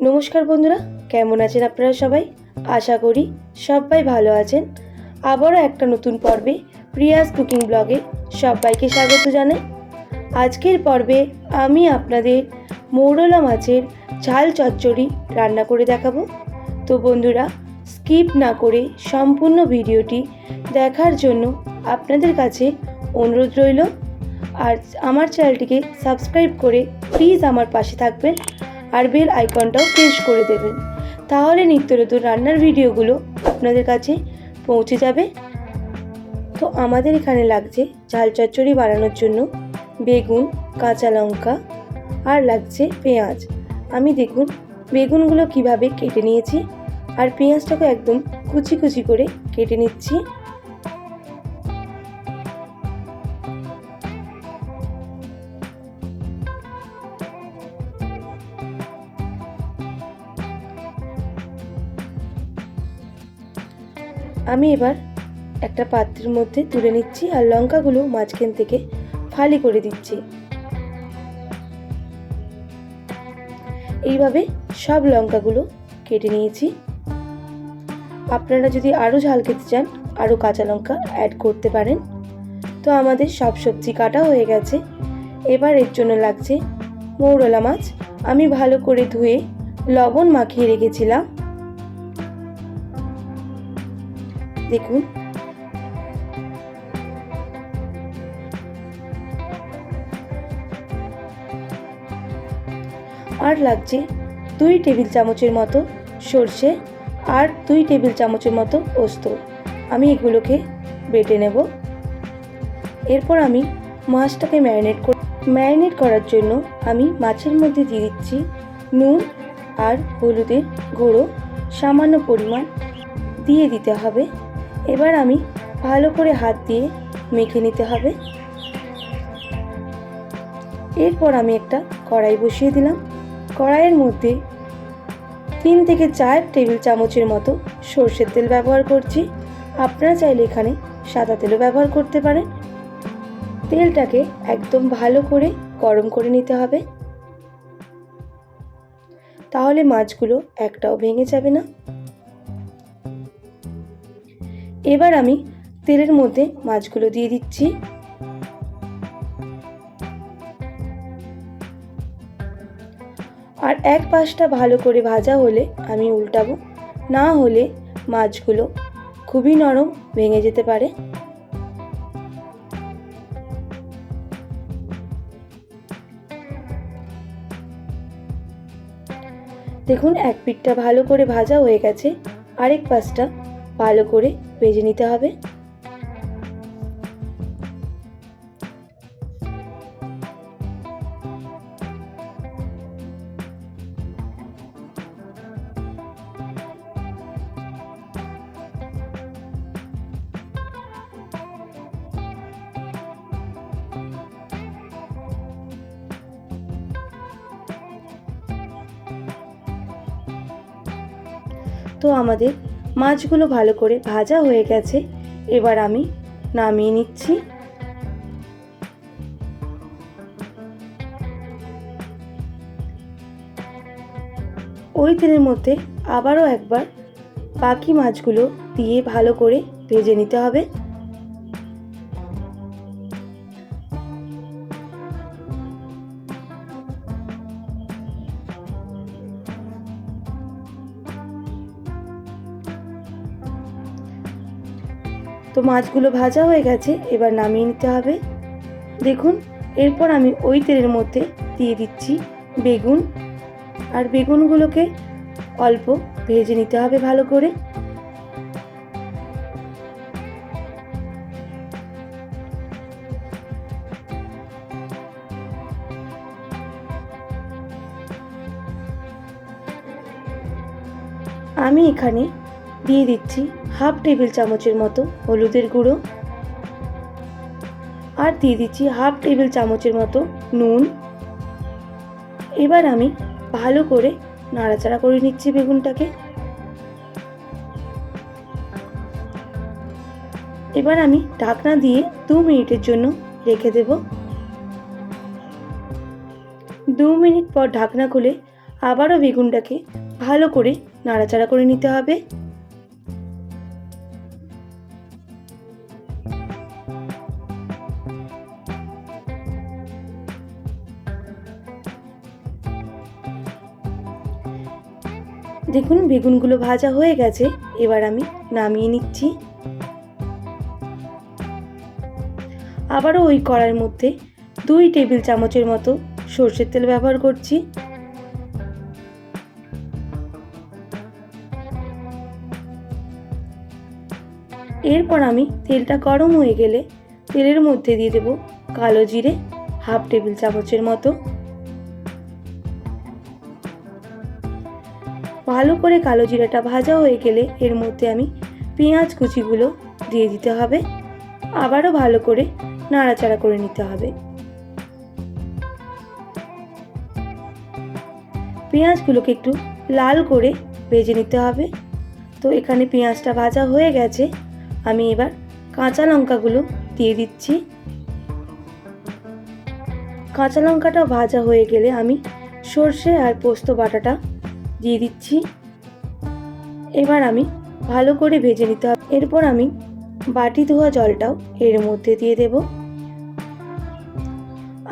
নমস্কার বন্ধুরা, কেমন আছেন আপনারা সবাই? আশা করি সবাই ভালো আছেন। আবারও একটা নতুন পর্বে প্রিয়াস কুকিং ব্লগে সবাইকে স্বাগত জানাই। আজকের পর্বে আমি আপনাদের মৌরলা মাছের ঝাল চচ্চড়ি রান্না করে দেখাবো। তো বন্ধুরা, স্কিপ না করে সম্পূর্ণ ভিডিওটি দেখার জন্য আপনাদের কাছে অনুরোধ রইল। আর আমার চ্যানেলটিকে সাবস্ক্রাইব করে প্লিজ আমার পাশে থাকবেন। আর বেল আইকনটাও প্রেস করে দেবেন। তাহলে নিত্য নতুন রান্নার ভিডিওগুলো আপনাদের কাছে পৌঁছে যাবে। তো আমাদের এখানে লাগছে ঝাল চচ্চড়ি বানানোর জন্য বেগুন, কাঁচা লঙ্কা আর লাগছে পেঁয়াজ। আমি দেখুন বেগুনগুলো কীভাবে কেটে নিয়েছি আর পেঁয়াজটাকে একদম কুচি কুচি করে কেটে নিচ্ছি। আমি এবার একটা পাত্রের মধ্যে তুলে নিচ্ছি আর লঙ্কাগুলো মাঝখান থেকে ফালি করে দিচ্ছি। এইভাবে সব লঙ্কাগুলো কেটে নিয়েছি। আপনারা যদি আরও ঝাল খেতে চান, আরও কাঁচা লঙ্কা অ্যাড করতে পারেন। তো আমাদের সব সবজি কাটা হয়ে গেছে। এবার এর জন্য লাগছে মৌরলা মাছ। আমি ভালো করে ধুয়ে লবণ মাখিয়ে রেখেছিলাম। দেখুন। আর লাগছে দুই টেবিল চামচের মতো সর্ষে আর দুই টেবিল চামচের মতো পোস্ত আমি এগুলোকে বেটে নেব। এরপর আমি মাছটাকে ম্যারিনেট কর ম্যারিনেট করার জন্য আমি মাছের মধ্যে দিয়ে দিচ্ছি নুন আর হলুদের গুঁড়ো। সামান্য পরিমাণ দিয়ে দিতে হবে। এবার আমি ভালো করে হাত দিয়ে মেখে নিতে হবে। এরপর আমি একটা কড়াই বসিয়ে দিলাম। কড়াইয়ের মধ্যে তিন থেকে চার টেবিল চামচের মতো সর্ষের তেল ব্যবহার করছি। আপনারা চাইলে এখানে সাদা তেলও ব্যবহার করতে পারেন। তেলটাকে একদম ভালো করে গরম করে নিতে হবে। তাহলে মাছগুলো একটাও ভেঙে যাবে না। এবার আমি তেলের মধ্যে মাছগুলো দিয়ে দিচ্ছি। আর এক পাশটা ভালো করে ভাজা হলে আমি উল্টাবো। না হলে মাছগুলো খুবই নরম ভেঙে যেতে পারে। দেখুন, এক পিঠটা ভালো করে ভাজা হয়ে গেছে। আরেক পাশটা ভালো করে ভেজে নিতে হবে। তো আমাদের মাছগুলো ভালো করে ভাজা হয়ে গেছে। এবার আমি নামিয়ে নিচ্ছি। ওই তেলের মধ্যে আবারও একবার বাকি মাছগুলো দিয়ে ভালো করে ভেজে নিতে হবে। তো মাছগুলো ভাজা হয়ে গেছে, এবার নামিয়ে নিতে হবে। দেখুন, এরপর আমি ওই তেলের মধ্যে দিয়ে দিচ্ছি বেগুন। আর বেগুনগুলোকে অল্প ভেজে নিতে হবে ভালো করে। আমি এখানে দিয়ে দিচ্ছি হাফ টেবিল চামচের মতো হলুদের গুঁড়ো। আর দিয়ে দিচ্ছি হাফ টেবিল চামচের মতো নুন। এবার আমি ভালো করে নাড়াচাড়া করে নিচ্ছি বেগুনটাকে। এবার আমি ঢাকনা দিয়ে দু মিনিটের জন্য রেখে দেব। দু মিনিট পর ঢাকনা খুলে আবারও বেগুনটাকে ভালো করে নাড়াচাড়া করে নিতে হবে। দেখুন, বেগুনগুলো ভাজা হয়ে গেছে। এবার আমি নামিয়ে নিচ্ছি। আবারও ওই কড়াইয়ের মধ্যে দুই টেবিল চামচের মতো সর্ষের তেল ব্যবহার করছি। এরপর আমি তেলটা গরম হয়ে গেলে তেলের মধ্যে দিয়ে দেব কালো জিরে হাফ টেবিল চামচের মতো ভালো করে কালো জিরাটা ভাজা হয়ে গেলে এর মধ্যে আমি পেঁয়াজ কুচিগুলো দিয়ে দিতে হবে। আবারও ভালো করে নাড়াচাড়া করে নিতে হবে। পেঁয়াজগুলোকে একটু লাল করে ভেজে নিতে হবে। তো এখানে পেঁয়াজটা ভাজা হয়ে গেছে। আমি এবার কাঁচা লঙ্কাগুলো দিয়ে দিচ্ছি। কাঁচা লঙ্কাটা ভাজা হয়ে গেলে আমি সর্ষে আর পোস্ত বাটাটা দিয়ে দিচ্ছি। এবার আমি ভালো করে ভেজে নিতে হবে। এরপর আমি বাটি ধোয়া জলটাও এর মধ্যে দিয়ে দেব।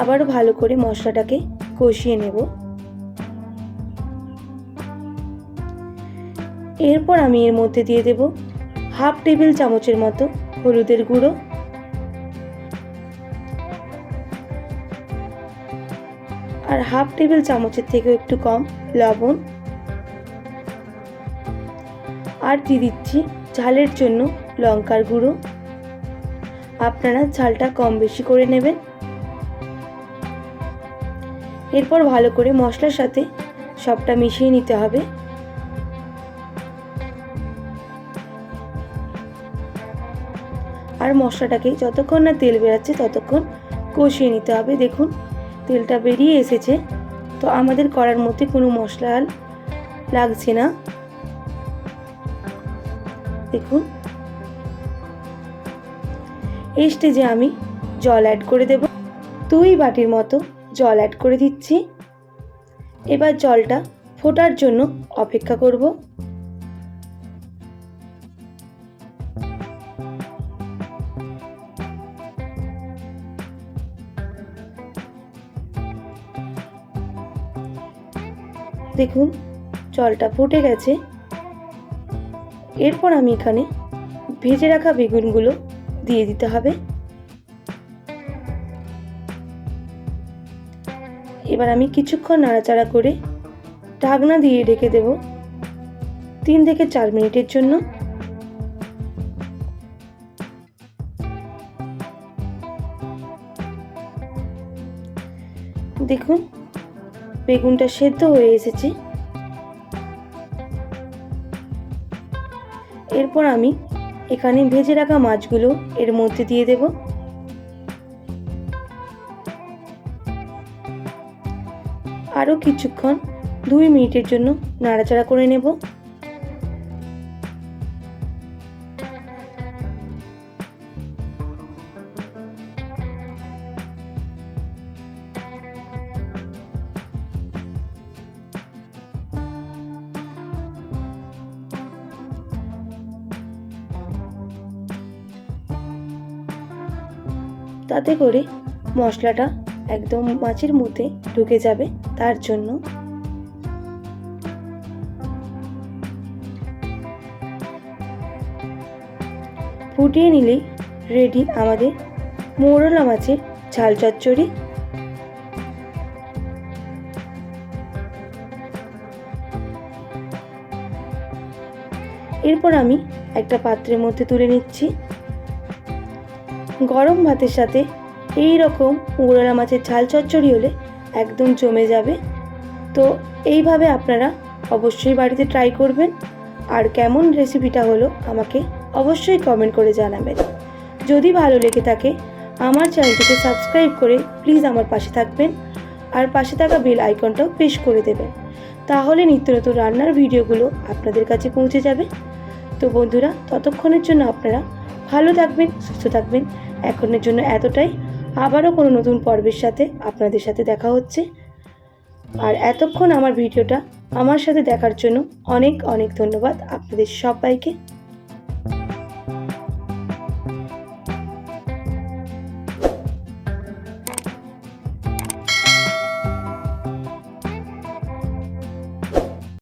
আবার ভালো করে মশলাটাকে কষিয়ে নেব। এরপর আমি এর মধ্যে দিয়ে দেব হাফ টেবিল চামচের মতো হলুদের গুঁড়ো। আর হাফ টেবিল চামচের থেকেও একটু কম লবণ। আর দিয়ে দিচ্ছি ঝালের জন্য লঙ্কার গুঁড়ো। আপনারা ঝালটা কম বেশি করে নেবেন। এরপর ভালো করে মশলার সাথে সবটা মিশিয়ে নিতে হবে। আর মশলাটাকে যতক্ষণ না তেল বেরাচ্ছে ততক্ষণ কষিয়ে নিতে হবে। দেখুন, তেলটা বেরিয়ে এসেছে। তো আমাদের করার মধ্যে কোনো মশলা লাগছে না। দেখুন। এই স্টেজে আমি জল অ্যাড করে দেব। দুই বাটির মতো জল অ্যাড করে দিচ্ছি। এবার জলটা ফোটার জন্য অপেক্ষা করব। দেখুন, জলটা ফুটে গেছে। এরপর আমি এখানে ভেজে রাখা বেগুনগুলো দিয়ে দিতে হবে। এবার আমি কিছুক্ষণ নাড়াচাড়া করে ঢাকনা দিয়ে ঢেকে দেব তিন থেকে চার মিনিটের জন্য। দেখুন, বেগুনটা সেদ্ধ হয়ে এসেছে। এরপর আমি এখানে ভেজে রাখা মাছগুলো এর মধ্যে দিয়ে দেব। আরও কিছুক্ষণ দুই মিনিটের জন্য নাড়াচাড়া করে নেব। তাতে করে মশলাটা একদম মাছের মধ্যে ঢুকে যাবে তার জন্য। ফুটিয়ে নিলেই রেডি আমাদের মৌরলা মাছের ঝাল চচ্চড়ি। এরপর আমি একটা পাত্রের মধ্যে তুলে নিচ্ছি। গরম ভাতের সাথে এই রকম উড়ালা মাছের ঝাল চচ্চড়ি হলে একদম জমে যাবে। তো এইভাবে আপনারা অবশ্যই বাড়িতে ট্রাই করবেন। আর কেমন রেসিপিটা হলো আমাকে অবশ্যই কমেন্ট করে জানাবেন। যদি ভালো লেগে থাকে, আমার চ্যানেলটিকে সাবস্ক্রাইব করে প্লিজ আমার পাশে থাকবেন। আর পাশে থাকা বেল আইকনটাও প্রেস করে দেবেন। তাহলে নিত্য নতুন রান্নার ভিডিওগুলো আপনাদের কাছে পৌঁছে যাবে। তো বন্ধুরা, ততক্ষণের জন্য আপনারা ভালো থাকবেন, সুস্থ থাকবেন। এখনের জন্য এতটাই। আবারও কোনো নতুন পর্বের সাথে আপনাদের সাথে দেখা হচ্ছে। আর এতক্ষণ আমার ভিডিওটা আমার সাথে দেখার জন্য অনেক অনেক ধন্যবাদ। আপনাদের সবাইকে